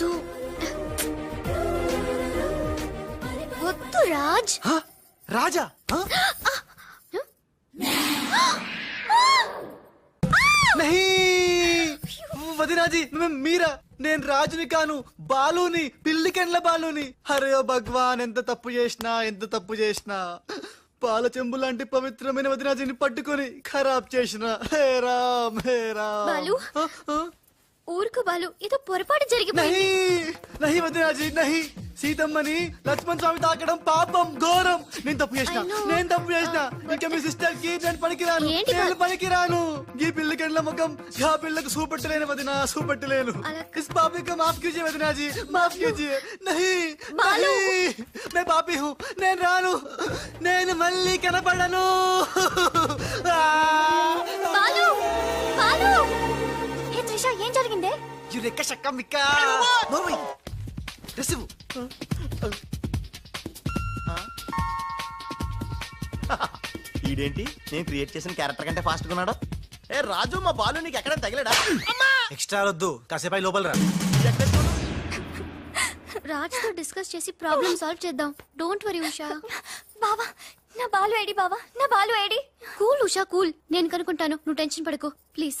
బాగోదు వద్దు రాజ్? రాజా! వదినాజీ మీరా? నేను రాజుని కాను బాలుని పిల్లికెండ్ల బాలుని. హరే భగవాన్ ఎంత తప్పు చేసినా ఎంత తప్పు చేసినా. పాల చెంబు లాంటి పవిత్రమైన వదినాజీని పట్టుకొని ఖరాబ్ చేసిన. హే రామ్ హే రామ్? ఊరుకు బాలు ఏదో పొరపాటు జరిగిపోయింది. నహి వదినాజీ సీతమ్మని లక్ష్మణ్ స్వామి తాకడం పాపం ఘోరం. నేను తప్పు చేసిన. నేను తప్పు చేసిన. ఇంకా మీ సిస్టర్కి నేను పనికిరాను. నేను పనికిరాను. ఈ పిల్లకి ఎండ్ల ముఖం ఆ పిల్లకు సూపెట్టలేను వదిన సూపెట్టలేను. ఇస్ పాపి మాఫ్ కీజియే వదినాజీ మాఫ్ కీజియే నహి బాలు నేను పాపి హూ. నేను రాను. నేను మళ్ళీ కనపడను. బాలు బాలు రిసివ్ ఈడేంటి? నేను క్రియేట్ చేసిన క్యారెక్టర్ కంటే ఫాస్ట్ ఉన్నాడు? ఏ రాజు మా బాలు నీకు ఎక్కడ తగిలాడా? ఎక్స్ట్రా వద్దు కాసేపు లోపల రా. రాజ్తో డిస్కస్ చేసి ప్రాబ్లం సాల్వ్ చేద్దాం. Don't worry Usha. బావా నా బాలు ఏడి బావా నా బాలు ఏడి కూల్ ఉషా కూల్ నేను కనుక్కుంటాను. నువ్వు టెన్షన్ పడకు. ప్లీజ్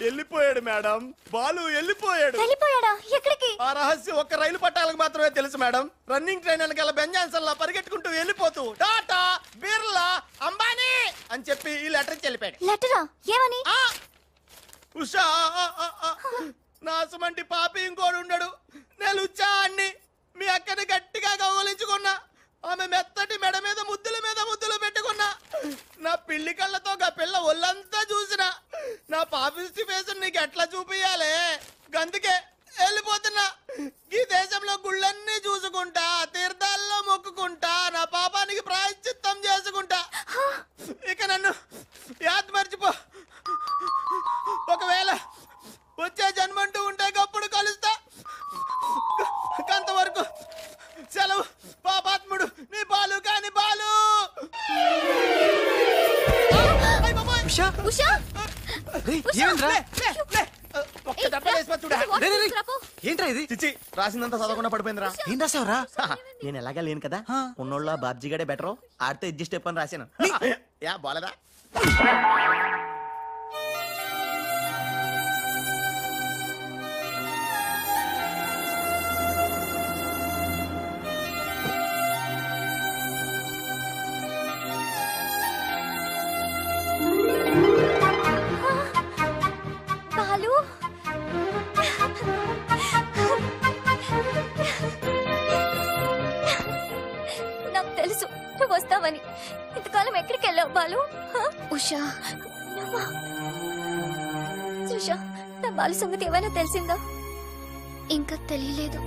వెళ్ళిపోయాడు మేడం. బాలు వెళ్ళిపోయాడు. వెళ్ళిపోయాడా? ఎక్కడికి? ఆ రహస్యం ఒక్క రైలు పట్టాలకు మాత్రమే తెలుసు మేడం. రన్నింగ్ ట్రైన్ వెనకాల బెంజాన్సన్ లా పరిగెట్టుకుంటూ వెళ్ళిపోతూ టాటా బిర్లా అంబానీ! అని చెప్పి ఈ లెటర్ వెళ్ళిపోయాడు. లెటరా? ఏమని! ఉషా ఆ, ఆ, ఆ. నా సుమంటి పాపి ఇంకోడు ఉండడు. నేను ఉచ్చా అన్ని మీ అక్కని గట్టిగా కౌగలించుకున్నా ఆమె మెత్తటి మెడ మీద ముద్దుల మీద ముద్దులు పెట్టుకున్నా. నా పిల్లి కళ్ళతో గా పిల్ల ఒళ్ళంతా చూసిన. నా పాపిస్టి ఫేస్ నీకు ఎట్లా చూపియాలే గందుకే వెళ్ళిపోతున్నా. ఈ దేశంలో గుళ్ళన్నీ చూసుకుంటా తీర్థాల్లో మొక్కుకుంటా నా పాపానికి ప్రాయశ్చిత్తం చేసుకుంటా. ఇక నన్ను యాద్ మర్చిపో. ఒకవేళ వచ్చే జన్మంటూ ఉంటే గప్పుడు కలుస్తా. అంతవరకు సెలవు ఉషా? ఉషా. ఒక్క చూడా. ఏంట్రా ఇది? చిచి రాసిందంతా చదవకుండా పడిపోయిందిరా. ఏం రాసావురా? నేను ఎలాగా లేను కదా? ఉన్నోళ్ళ బాబ్జీ గడే బెటర్? ఆడితే అడ్జస్ట్ అయిపోయి రాశాను. యా బాలేదా? ఎక్కడికి వెళ్ళావు బాలు? ఉషా? ఉషా నా బాలు సంగతి ఏమైనా తెలిసిందా ఇంకా తెలియలేదు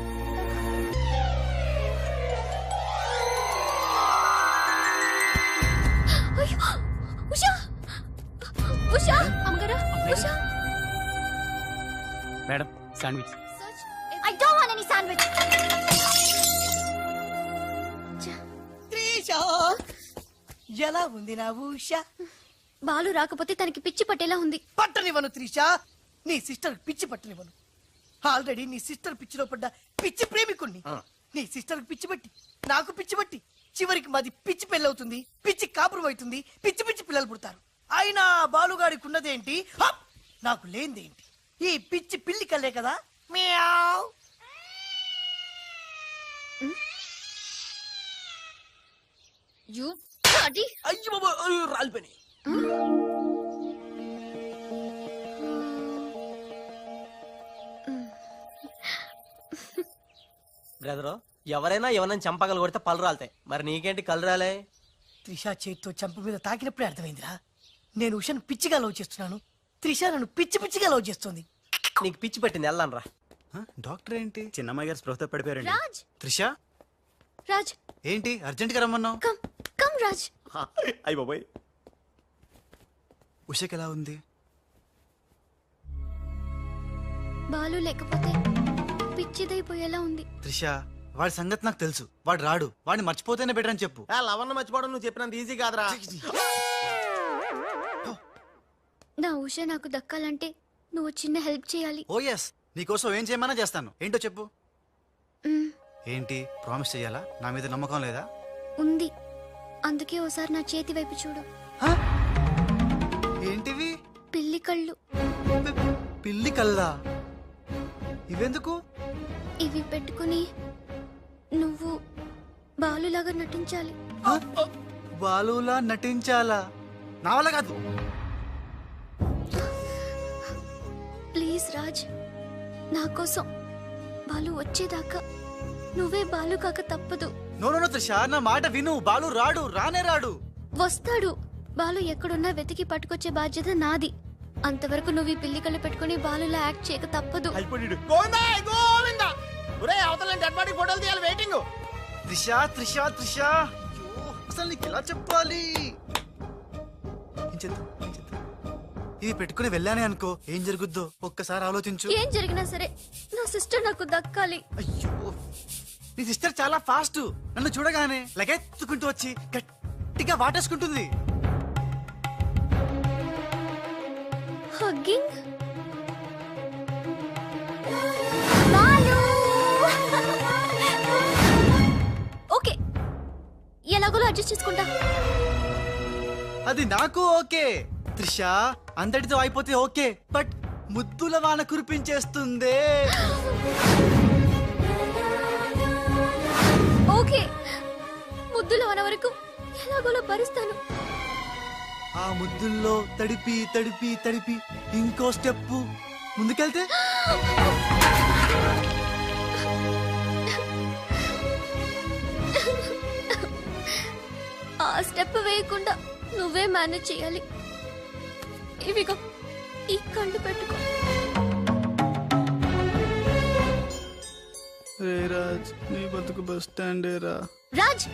అయ్యో! Usha Usha అమ్మగారా Usha madam sandwich I don't want any sandwich. ఎలా ఉంది నా ఊష బాలు రాకపోతే తనకి పిచ్చి పట్టేలా ఉంది. పట్టనివ్వను త్రిష. నీ సిస్టర్ పిచ్చి పట్టనివ్వను. ఆల్రెడీ నీ సిస్టర్ పిచ్చిలో పడ్డ పిచ్చి ప్రేమికుణ్ణి. నీ సిస్టర్ పిచ్చి పట్టి నాకు పిచ్చి పట్టి. చివరికి మాది పిచ్చి పెళ్ళి అవుతుంది పిచ్చి కాపురం అవుతుంది పిచ్చి పిచ్చి పిల్లలు పుడతారు. అయినా బాలుగాడికి ఉన్నదేంటి! నాకు లేనిదేంటి? ఈ పిచ్చి పిల్లి కల్లే కదా? మియావ్! యూ అయ్యో బాబోయ్, అయ్యో, రాలిపోయినాయి బ్రదరు ఎవరైనా ఎవరైనా చంపగలు కొడితే పళ్ళు రాలుతాయి. మరి నీకేంటి కళ్ళు రాలే? త్రిష చేతితో చంప మీద తాకినప్పుడే అర్థమైందిరా. నేను ఉషను పిచ్చిగా లవ్ చేస్తున్నాను. త్రిష నన్ను పిచ్చి పిచ్చిగా లవ్ చేస్తుంది. నీకు పిచ్చి పెట్టింది వెళ్ళాను రా? డాక్టర్ ఏంటి? చిన్నమ్మాయి గారు స్పృహతో పడిపోయారండి. రాజ్. త్రిష? రాజ్. ఏంటి? అర్జెంట్గా రమ్మన్నావు రాజ్. అయ్యి బాబాయ్. ఉషకి ఎలా ఉంది? బాలు లేకపోతే పిచ్చిదైపోయేలా ఉంది. త్రిష వాడి సంగతి నాకు తెలుసు. వాడు రాడు. వాడిని మర్చిపోతేనే బెటర్ అని చెప్పు. లవన్న మర్చిపోవడం నువ్వు చెప్పినంత ఈజీ కాదురా. నా ఉష నాకు దక్కాలంటే నువ్వు చిన్న హెల్ప్ చేయాలి. ఓ ఎస్ నీకోసం ఏం చేయమన్నా చేస్తాను. ఏంటో చెప్పు. మ్, ఏంటి? ప్రామిస్ చెయ్యాలా? నా మీద నమ్మకం లేదా? ఉంది. అందుకే ఓసారి నా చేతి వైపు చూడు? ఏంటివి? పిల్లి కళ్ళు. పిల్లి కల్లా ఇవెందుకు? ఇవి పెట్టుకుని నువ్వు బాలులాగా నటించాలి? బాలులా నటించాలా? నా వల్ల కాదు. ప్లీజ్ రాజ్ నా కోసం బాలు వచ్చేదాకా నువ్వే బాలు కాక తప్పదు. నో నో నో త్రిష నా మాట విను. బాలు రాడు రానే రాడు. వస్తాడు. బాలు ఎక్కడున్నా వెతికి పట్టుకొచ్చే బాధ్యత నాది. అంతవరకు నువ్వు ఈ పిల్లి కళ్ళు పెట్టుకుని బాలులా యాక్ట్ చేయక తప్పదు. అయిపోయాడు గోవిందా గోవిందా! ఒరే అవతల డెడ్ బాడీ ఫోటోలు తీయాలి వెయిటింగ్ త్రిష త్రిష త్రిష. అయ్యో, అసలు నీకు ఎలా చెప్పాలి? ఏం చేద్దాం ఏం చేద్దాం? ఇది పెట్టుకుని వెళ్ళానే అనుకో. ఏం జరుగుద్దో? ఒక్కసారి ఆలోచించు. ఏం జరిగినా సరే నా సిస్టర్ నాకు దక్కాలి. అయ్యో నీ సిస్టర్ చాలా ఫాస్ట్ నన్ను చూడగానే లగెత్తుకుంటూ వచ్చి గట్టిగా వాటేసుకుంటుంది. Hugging okay. ఎలాగోలో అడ్జస్ట్ చేసుకుంటా. అది నాకు ఓకే. త్రిష అందరితో అయిపోతే ఓకే. బట్ ముద్దుల వాన కురిపించేస్తుందే. ఓకే. ముద్దులో అన్న వరకు ఎలాగోలో భరిస్తాను. ఆ ముద్దుల్లో తడిపి తడిపి తడిపి ఇంకో స్టెప్ ముందుకెళ్తే? ఆ స్టెప్ వేయకుండా నువ్వే మేనేజ్ చేయాలి. ఇవిగో ఈ కళ్ళు పెట్టుకో. రే రాజ్ నీ బతుకు బస్ స్టాండే రా. రాజ్!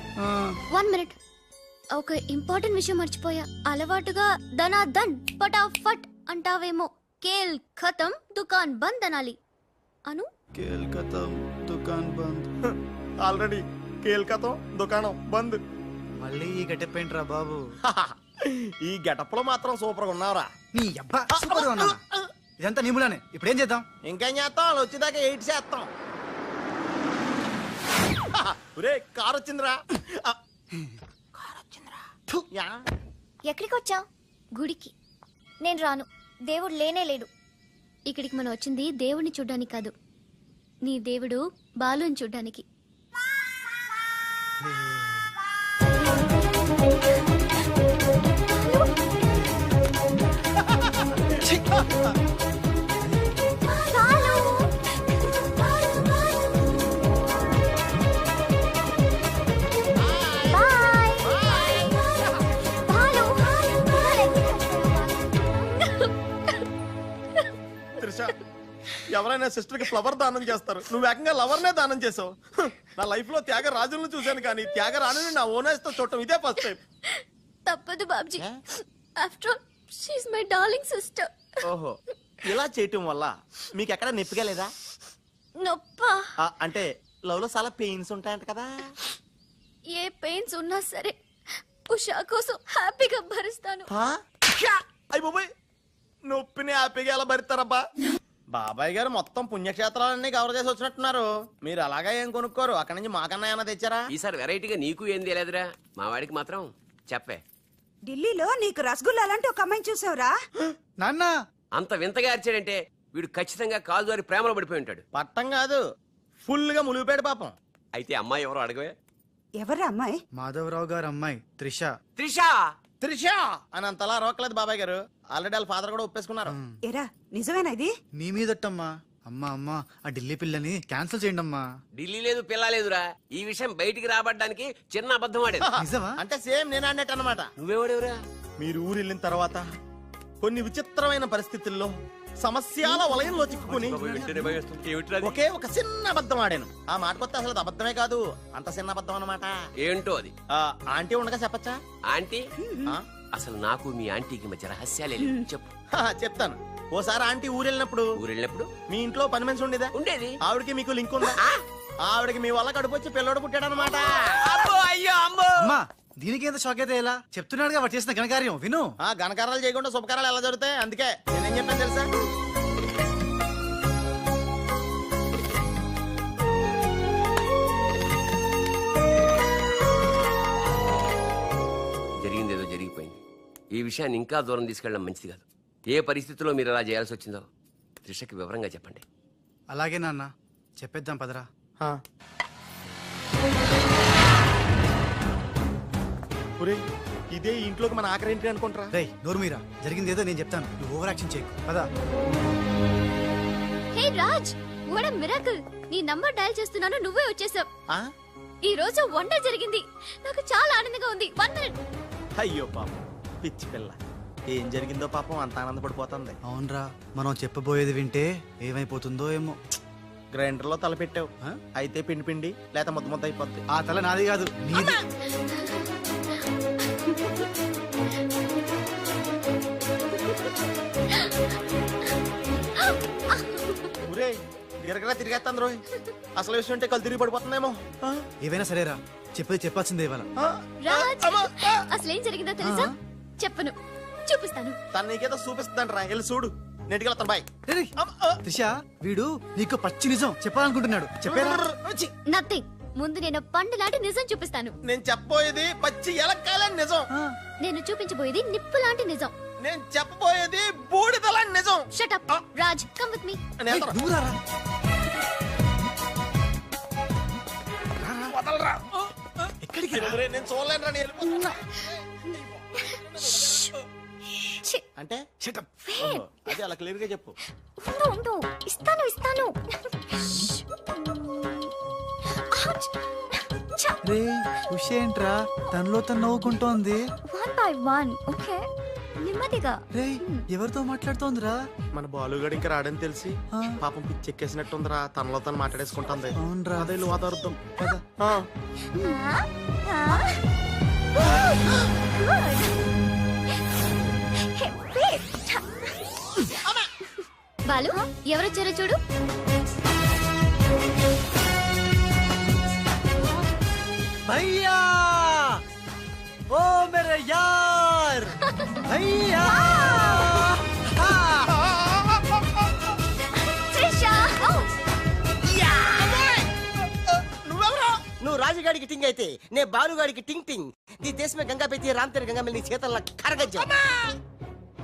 One minute. ఒక ఇంపార్టెంట్ విషయం మర్చిపోయా. అలవాటుగా ధనా ధన్ ఫటాఫట్ అంటావేమో. కేల్ ఖతం దుకాన్ బంద్ అనాలి. అను? కేల్కతం దుకాన్ బంద్. ఆల్రెడీ కేల్కతం దుకాణం బంద్. మళ్ళీ ఈ గట్టెప్పేంట్రా బాబు? ఈ గెటప్లో మాత్రం సూపర్గా ఉన్నావురా. నీ అబ్బా సూపర్ అన్నా ఇదంతా నిములానే ఇప్పుడు ఏం చేద్దాం? ఇంకేం చేస్తాం? వాళ్ళు వచ్చేదాకా ఎయిట్ చేస్తాం. ఒరే కార్ వచ్చిందిరా కార్ వచ్చిందిరా యా. ఎక్కడికి వచ్చా గుడికి. నేను రాను. దేవుడు లేనే లేడు. ఇక్కడికి మనం వచ్చింది దేవుడిని చూడ్డానికి కాదు. నీ దేవుడు బాలుని చూడ్డానికి. ఎవరైనా సిస్టర్కి ఫ్లవర్ దానం చేస్తారు. నువ్వు ఏకంగా లవర్ నే దానం చేసావు. నా లైఫ్లో త్యాగరాజులను చూశాను కానీ త్యాగరాణిని నా ఓనర్స్తో చూడటం ఇదే ఫస్ట్ టైం తప్పదు బాబ్జీ. ఆఫ్టర్ ఆల్ షీఈ్ మై డార్లింగ్ సిస్టర్ ఓహో. ఇలా చేయటం వల్ల మీకు ఎక్కడ నొప్పిగా లేదా? నొప్పా? ఆ, అంటే లవ్లో చాలా పెయిన్స్ ఉంటాయంట కదా. ఏ పెయిన్స్ ఉన్నా సరే ఉషా కోసం హ్యాపీగా భరిస్తాను. అయ్యి బాబాయ్. నొప్పిని హ్యాపీగా ఎలా భరిస్తారబ్బా? బాబాయ్ గారు మొత్తం పుణ్యక్షేత్రాలన్నీ కవర్ చేసి వచ్చినట్టున్నారు. మీరు అలాగా ఏం కొనుక్కోరు? అక్కడి నుంచి మాకన్నా ఏమైనా తెచ్చారా? ఈసారి వెరైటీగా నీకు ఏం తెలియదురా? మా వాడికి మాత్రం చెప్పే. ఢిల్లీలో నీకు రసగుల్లా లాంటి ఒక అమ్మాయిని చూసావురా? నాన్న! అంత వింతగా అరిచాడంటే వీడు ఖచ్చితంగా కాలు దారి ప్రేమలో పడిపోయి ఉంటాడు. పట్టం కాదు ఫుల్గా ములిగిపోయాడు పాపం. అయితే అమ్మాయి ఎవరో అడగవే. ఎవరా అమ్మాయి? మాధవరావు గారు అమ్మాయి త్రిష. త్రిష! త్రిష! అని అంతలా రోకలేదు బాబాయ్ గారు. ఆల్రెడీ వాళ్ళ ఫాదర్ కూడా ఒప్పేసుకున్నారు. ఎరా నిజమేనా ఇది? నీ మీదట్టమ్మా. అమ్మా అమ్మా ఆ ఢిల్లీ పిల్లని క్యాన్సిల్ చేయండి అమ్మా ఢిల్లీ లేదు పిల్ల లేదురా. ఈ విషయం బయటికి రాబడ్డానికి చిన్న అబద్ధం ఆడేది నిజమా? అంటే సేమ్ నేను అన్నట్టు అనమాట నువ్వేవాడేవురా? మీరు ఊరు వెళ్ళిన తర్వాత కొన్ని విచిత్రమైన పరిస్థితుల్లో సమస్యల వలయంలో చిక్కుకుని ఒకే ఒక చిన్న అబద్ధం ఆడాను. ఆ మాట కొత్త అసలు అబద్ధమే కాదు అంత చిన్న అబద్ధం అన్నమాట. ఏంటో అది? ఆ, ఆంటీ ఉండగా చెప్పచ్చా? ఆంటీ? ఆ? అసలు నాకు మీ ఆంటీకి మధ్య రహస్యాలే లేవు. చెప్పు. హా, చెప్తాను. ఓసారి ఆంటీ ఊరు వెళ్ళినప్పుడు ఊరు వెళ్ళినప్పుడు మీ ఇంట్లో పని మనిషి ఉండేదా? ఉండేది. ఆవిడకి మీకు లింక్ ఉందా? ఆవిడకి మీ వల్ల కడుపు వచ్చి పిల్లోడు పుట్టాడు అనమాట అబ్బో అయ్యో అమ్మో. అమ్మా దీనికి ఎంత షాక్ అయితే ఎలా? చెప్తున్నాడుగా వాడు చేసిన ఘనకార్యం విను. ఆ ఘనకారాలు చేయకుండా శుభకారాలు ఎలా జరుగుతాయి? అందుకే నేనేం చెప్పాను తెలుసా? ఈ విషయాన్ని ఇంకా దూరం తీసుకెళ్ళడం మంచిది కాదు. ఏ పరిస్థితిలో మీరు అలా చేయాల్సి వచ్చిందో త్రిషకి వివరంగా చెప్పండి. అలాగే నాన్న. చెప్పేద్దాం పదరా. ఒరేయ్, ఇదే ఈ ఇంట్లోకి మన ఆఖరి ఇంటి అనుకుంటారా? రేయ్ నోరు మీరా. జరిగింది ఏదో నేను చెప్తాను. నువ్వు ఓవర్ యాక్షన్ చేయకు. పదా. హే రాజ్ వాట్ మిరాకిల్ నీ నంబర్ డయల్ చేస్తున్నాను నువ్వే వచ్చేసావు. ఆ? ఈ రోజు వండర్ జరిగింది. నాకు చాలా ఆనందంగా ఉంది. వన్ మినిట్ అయ్యో పాపం. పిచ్చి పిల్ల. ఏం జరిగిందో పాపం అంత ఆనందపడిపోతుంది. అవునరా మనం చెప్పబోయేది వింటే ఏమైపోతుందో ఏమో. గ్రైండర్లో తల పెట్టావు? అయితే పిండి పిండి లేక ముద్ద ముద్ద అయిపోద్ది. ఆ తల నాది కాదు. నీది. ఊరే తిరిగేస్తాను రోయ్. అసలు విషయం ఉంటే కళ్ళు తిరిగి పడిపోతుందేమో? ఏవైనా సరేరా చెప్పేది చెప్పాల్సిందే ఇవాళ. ఆ? రాజ్ అమ్మా! అసలేం జరిగిందో తెలుసా? చెప్పను. చూపిస్తాను. తను నీకేదో చూపిస్తుందంట రా. వెళ్ళి చూడు. నెటికి వెళ్తాను బాయ్. త్రిష వీడు నీకు పచ్చి నిజం చెప్పాలనుకుంటున్నాడు. చెప్పేరా. నథింగ్ ముందు నేను పండు లాంటి నిజం చూపిస్తాను. నేను చెప్పబోయేది పచ్చి ఎలక్కాయలని నిజం. నేను చూపించబోయేది నిప్పు లాంటి నిజం. నేను చెప్పబోయేది బూడిదలని నిజం. Shut up Raj come with me వదలరా. ఎక్కడికి రా? నేను చూడలేనురా, నేను అంటే? అదే అలా క్లియర్గా చెప్పు. ఉండు ఉండు. ఇస్తాను ఇస్తాను. Ouch. ఛ, రేయ్ ఉష ఏంట్రా? తనలో తను నవ్వుకుంటోంది. One by one, okay? నెమ్మదిగా. రేయ్ ఎవరితో మాట్లాడుతోందిరా? మన బాలుగాడు ఇంకా రాడని తెలిసి ఆ. పాపం పిచ్చి ఎక్కేసినట్టుందిరా తనలో తను మాట్లాడేసుకుంటుంది. అవునరా. అదే వాదార్థం పద. బాలు ఎవరొచ్చారో చూడు भैया ओ मेरे यार भैया త్రిష నువ్వెవరా నువ్వు రాజుగాడికి టింగ్ అయితే నే బాలుగాడికి టింగ్ టింగ్ నీ దేశమే గంగా పెట్టి రామ్ తెర గంగా నీ చేతల్లో కరగజ్జా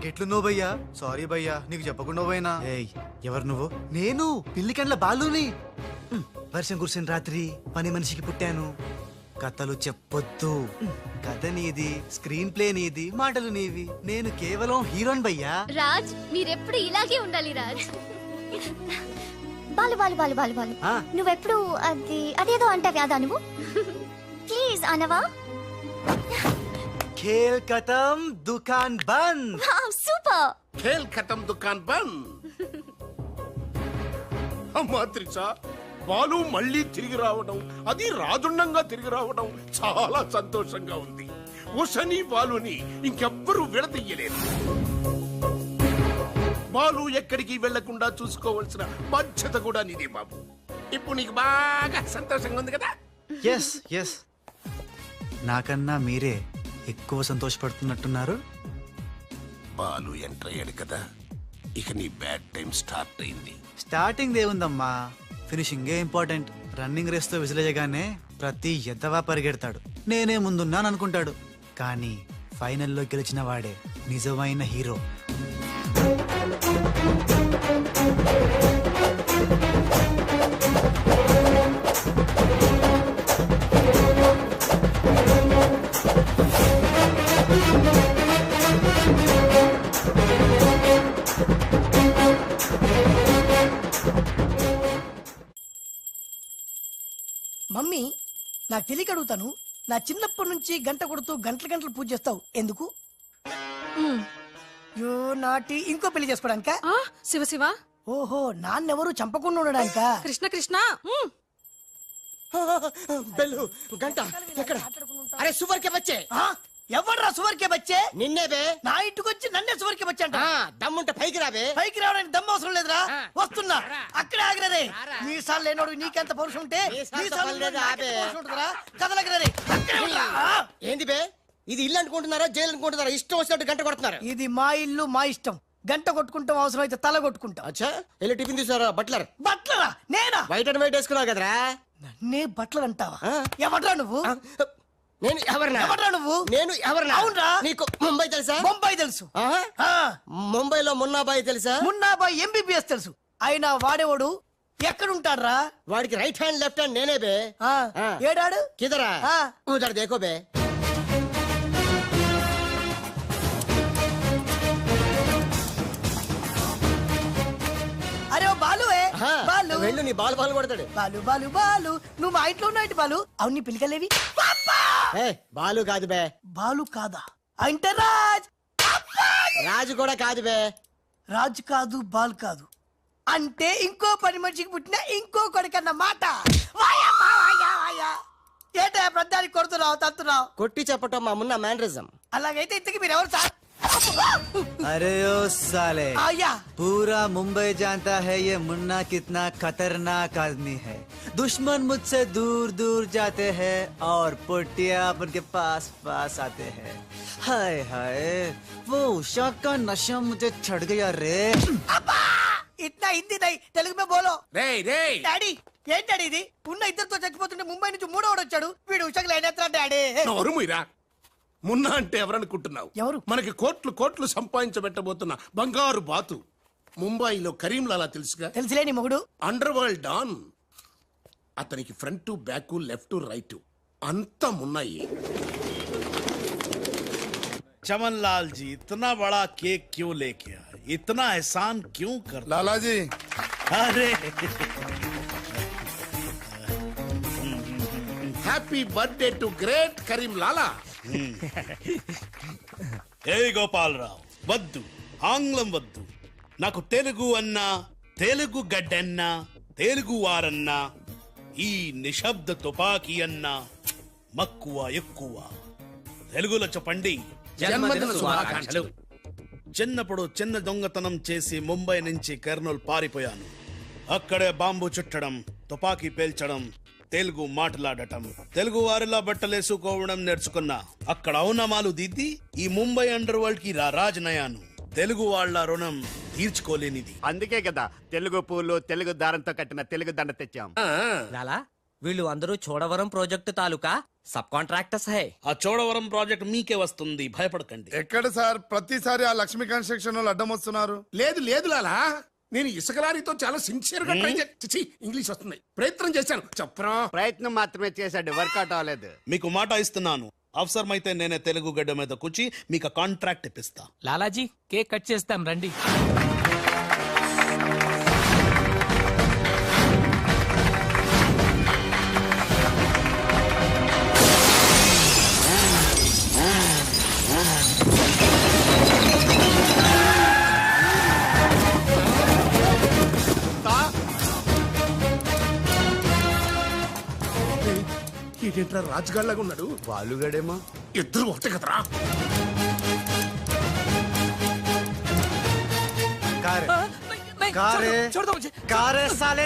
ఎట్లున్నావు భయ్యా? సారీ భయ్యా నీకు చెప్పకుండా పోయినా? ఏయ్ ఎవరు నువ్వు? నేను పిల్లి కండ్ల బాలుని. వర్షం కురిసిన రాత్రి పని మనిషికి పుట్టాను. కథలు చెప్పొద్దు. కథ నీది స్క్రీన్ ప్లే నీది మాటలు నీవి. నేను కేవలం హీరోన్ భయ్యా. రాజ్ మీరెప్పుడు ఇలాగే ఉండాలి రాజ్? బాలు బాలు బాలు బాలు బాలు. ఆ. నువ్వెప్పుడు అది అదేదో అంటావి అదా నువ్వు? ప్లీజ్ అనవా? ఖేల్ కథం దుకాన్ బంద్ సూపర్ ఖేల్ ఖతం దుకాన్ బంద్ అమ్మా త్రిష బాలు మళ్ళీ తిరిగి రావడం అది రాజుండంగా తిరిగి రావడం చాలా సంతోషంగా ఉంది. ఉషని బాలుని ఇంకెవ్వరూ విడదీయలేరు బాలు ఎక్కడికి వెళ్ళకుండా చూసుకోవాల్సిన బాధ్యత కూడా నీదే బాబు. ఇప్పుడు నీకు బాగా సంతోషంగా ఉంది కదా? ఎస్ ఎస్ నాకన్నా మీరే ఎక్కువ సంతోషపడుతున్నట్టున్నారు. బాలు ఎంటర్ అయ్యాడు కదా ఇక నీ బ్యాడ్ టైం స్టార్ట్ అయింది. స్టార్టింగ్ ఏముందమ్మా? ఫినిషింగే ఇంపార్టెంట్? రన్నింగ్ రేస్తో విసిలేయగానే ప్రతి ఎద్దవా పరిగెడతాడు. నేనే ముందున్నాను అనుకుంటాడు కానీ ఫైనల్లో గెలిచిన వాడే నిజమైన హీరో. నాకు తెలియక అడుగుతాను నా చిన్నప్పటి నుంచి గంట కొడుతూ గంటల గంటలు పూజ చేస్తావు. ఎందుకు? యో నాటి ఇంకో పెళ్ళి చేసుకోవడానిక ఆ శివ శివ. ఓహో నాన్నెవరు చంపకుండా ఉండడానికా? కృష్ణ కృష్ణ ఉమ్. బెల్లు గంట ఎక్కడ? అరే సూపర్ కే బచ్చే ఆ? ఎవడ్రా సువర్కే బచ్చే? నిన్నే బే. నా ఇంటికి వచ్చి నన్నే సువర్కే బచ్చే అంట దమ్ముంటే పైకి రాబే పైకి రావడానికి దమ్ము అవసరం లేదురా. వస్తున్నా. అక్కడే ఆగిరరే. రారా. నీ సార్లు లేనోడు నీకెంత పౌరుషం ఉంటే నీ సార్లు ఉంటుందిరా. ఆ. ఏంది బే? ఇది ఇల్లు అనుకుంటున్నారా? జైలు అనుకుంటున్నారా? ఇష్టం వచ్చినట్టు గంట కొడుతున్నారు. ఇది మా ఇల్లు మా ఇష్టం. గంట కొట్టుకుంటాం అవసరం అయితే తల కొట్టుకుంటాం. అచ్చా వెళ్ళి టిఫిన్ తీసారా బట్లర్? బట్లరా? నేనా? వైట్ అండ్ వైట్ వేసుకున్నావు కదరా. నన్నే బట్టలు అంటావా. ఎవడ్రా నువ్వు? నేను ఎవరినా? ఎవడ్రా నువ్వు? నేను ఎవరినా? అవునురా. నీకు ముంబై తెలుసా? బొంబాయి తెలుసు. ముంబైలో మున్నాబాయి తెలుసా? మున్నాబాయ్ ఎంబీబీఎస్ తెలుసు. అయినా వాడేవాడు ఎక్కడుంటాడ్రా? వాడికి రైట్ హ్యాండ్ లెఫ్ట్ హ్యాండ్ నేనే బే. ఏడాడు? కిదరా. ఉదర్ దేకో బే. అరే బాలు బాలు. వెళ్ళు నీ బాల్ బాల్ కొడతాడు. బాలు బాలు బాలు. నువ్వు మా ఇంట్లో ఉన్నావు బాలు? అవును నీ పిలికలేవి బాలు కాదు బే. బాలు కాదా? అంటే రాజ్! రాజు కూడా కాదు బే. రాజ్ కాదు బాల్ కాదు. అంటే ఇంకో పని మనిషికి పుట్టిన ఇంకో కొడుకన్న మాట. ఏంటా ప్రధానికి కొడుతున్నావు తత్తున్నావు కొట్టి చెప్పటం మా మున్న మేనరిజం అలాగైతే ఇంతకి మీరు ఎవరు సార్? अरे ओ साले అయ్యా पूरा मुंबई जानता है ये मुन्ना कितना खतरनाक आदमी है दुश्मन मुझसे दूर दूर जाते हैं और पुटिया उनके पास पास आते हैं हाय हाय वो उषा का नशा मुझे चढ़ गया रे అబ్బా ఇట్లా హిందీ నై తెలుగు మే బోలో రేయ్ రేయ్ డాడీ ఏంటి డాడీ ఇది ఉన్న ఇద్దరితో చచ్చిపోతుంటే ముంబై నుంచి మూడోడు వచ్చాడు వీడు ఉషకు లైన్ డాడీ నోరు మీరా మున్నా అంటే ఎవరనుకుంటున్నావు ఎవరు? మనకి కోట్లు కోట్లు సంపాదించబెట్టబోతున్న బంగారు బాతు ముంబైలో కరీంలాలా తెలుసుగా తెలుసులేని మొగుడు అండర్ వరల్డ్ డాన్ అతనికి ఫ్రంట్ బ్యాక్ లెఫ్ట్ రైట్ అంతా మున్నాయి चमन लाल जी इतना बड़ा केक क्यों लेके आए इतना एहसान क्यों कर లాలా జీ अरे happy birthday to great Karim Lala ఏ గోపాలరావు వద్దు. ఆంగ్లం వద్దు. నాకు తెలుగు అన్నా తెలుగు గడ్డన్నా తెలుగు వారన్నా ఈ నిశ్శబ్ద తుపాకీ అన్నా మక్కువ ఎక్కువ. తెలుగులో చెప్పండి చిన్నప్పుడు చిన్న దొంగతనం చేసి ముంబై నుంచి కర్నూలు పారిపోయాను. అక్కడే బాంబు చుట్టడం తుపాకీ పేల్చడం తెలుగు మాట్లాడటం. తెలుగు వారిలా బట్టలేసుకోవడం నేర్చుకున్నా. అక్కడ అవునమాలు దిద్ది ఈ ముంబై అండర్ వరల్డ్కి రాజనయాను. తెలుగు వాళ్ళ రుణం తీర్చుకోలేనిది. అందుకే కదా తెలుగు పూలు తెలుగు దారంతో కట్టిన తెలుగు దండ తెచ్చాం. లాలా వీళ్ళు అందరూ చోడవరం ప్రాజెక్టు తాలూకా సబ్ కాంట్రాక్టర్స్ హై. ఆ చోడవరం ప్రాజెక్ట్ మీకే వస్తుంది. భయపడకండి. ఎక్కడ సార్? ప్రతిసారి ఆ లక్ష్మీ కన్స్ట్రక్షన్ వాళ్ళు అడ్డం వస్తున్నారు. లేదు లేదు లాలా. నేను ఇసుక లారీతో చాలా సిన్సియర్గా ట్రై చేసి ఇంగ్లీష్ వస్తుంది. ప్రయత్నం చేశాను. చెప్పరా? ప్రయత్నం మాత్రమే చేశాడు వర్కౌట్ అవ్వలేదు. మీకు మాట ఇస్తున్నాను. అవసరమైతే నేనే తెలుగు గడ్డ మీద కూర్చి మీకు కాంట్రాక్ట్ ఇప్పిస్తా. లాలాజీ కేక్ కట్ చేస్తాం రండి. వీడేంట్రా రాజుగాడిలాగా ఉన్నాడు? బాలుగాడేమో. ఇద్దరు ఒకటే కదరా. కారే. సాలే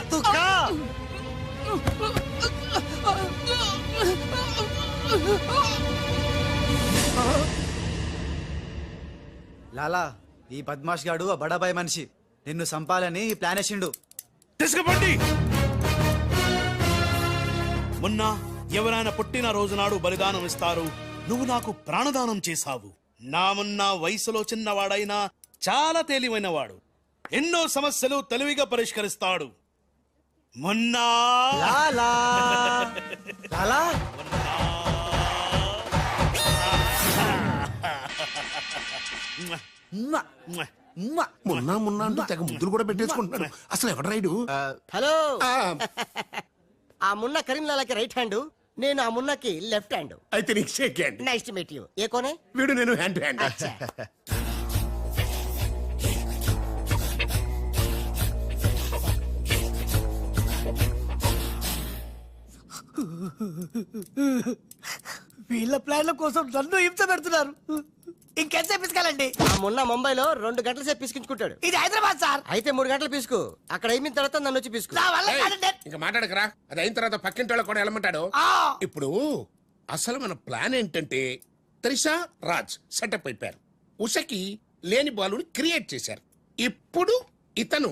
లాలా ఈ బద్మాష్ గాడు ఆ బడాబాయ్ మనిషి. నిన్ను సంపాలని ప్లాన్ వేసిండు. తీసుకుపండి. మొన్న ఎవరైనా పుట్టిన రోజు నాడు బలిదానం ఇస్తారు. నువ్వు నాకు ప్రాణదానం చేశావు. నా మొన్న వయసులో చిన్నవాడైనా చాలా తేలివైనవాడు. ఎన్నో సమస్యలు తెలివిగా పరిష్కరిస్తాడు. మొన్న. లాలా. లాలా. ఉమ్మా, ఉమ్మా. మొన్న మొన్న అంటూ తెగ ముద్దులు కూడా పెట్టేసుకుంటున్నాడు. అసలు ఎవడు రైడు హలో. ఆ మున్న కరీంలాలకి రైట్ హ్యాండ్. నేను ఆ మున్నకి లెఫ్ట్ హ్యాండ్. అయితే నీకు shake hand. Nice to meet you ఏ కోనే? వీడు నేను హ్యాండ్ టు హ్యాండ్. అచ్చా. వీళ్ళ ప్లాన్ల కోసం నన్ను హింస పెడుతున్నారు. ఇంకెంతసేపు పిసుకాలండి ఆ మున్న ముంబైలో రెండు గంటల సేపు పిసికించుకుంటాడు. ఇది హైదరాబాద్ సార్. అయితే మూడు గంటలు పిసుకు. అక్కడ అయిన తర్వాత నన్ను వచ్చి పిసుకు. నా వల్ల కాదండి. ఇంకా మాట్లాడకరా? అది అయిన తర్వాత పక్కింటి వాళ్ళు కూడా వెళ్ళమంటాడు. ఆ, ఇప్పుడు అసలు మన ప్లాన్ ఏంటంటే త్రిషా రాజ్ సెటప్ అయిపోయారు. ఉషకి లేని బాలుని క్రియేట్ చేశారు. ఇప్పుడు ఇతను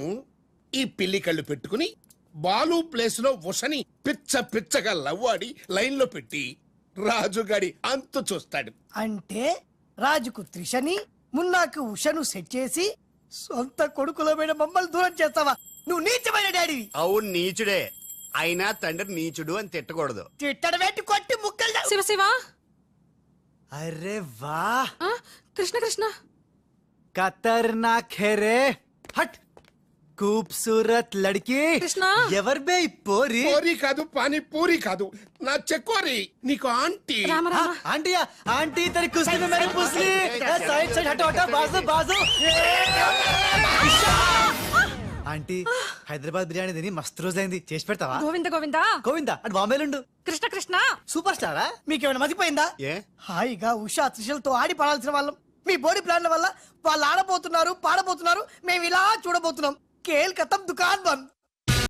ఈ పిల్లి కళ్ళు పెట్టుకుని బాలు ప్లేస్లో ఉషని పిచ్చ పిచ్చగా లవ్వాడి లైన్లో పెట్టి రాజుగాడి అంతు చూస్తాడు. అంటే రాజుకు త్రిషని మున్నాకు ఉషను సెట్ చేసి సొంత కొడుకులమైన మమ్మల్ని దూరం చేస్తావా? నువ్వు నీచమైన డాడీవి. అవును నీచుడే. అయినా తండ్రి నీచుడు అని తిట్టకూడదు. తిట్టడ పెట్టి కొట్టి ముక్కలు శివ శివ. అరే వా. కృష్ణ కృష్ణ. ఖతర్నాక్ హే రే. హట్. खूबसूरत लड़की కృష్ణ ఎవర్ బే ఈ పోరి పూరి కాదు పానీ పూరి కాదు నా చెక్కోరి నీకు aunty Rama Rama aunty aunty तेरी कुश्ती में मेरी पुसली साइड साइड हटो हटो बाजू बाजू ఆంటీ హైదరాబాద్ బిర్యానీ తిని మస్తు రోజైంది చేసి పెడతావా గోవింద గోవింద గోవిందా అటు బాంబేలుండు కృష్ణ కృష్ణ సూపర్ స్టారా మీకేమైనా మతిపోయిందా ఏ హాయిగా ఉషా త్రిషలతో ఆడి పడాల్సిన వాళ్ళం మీ బోడీ ప్లాన్ల వల్ల వాళ్ళు ఆడబోతున్నారు పాడబోతున్నారు మేము ఇలా చూడబోతున్నాం కేల్ కథం దుకాన్ బంద్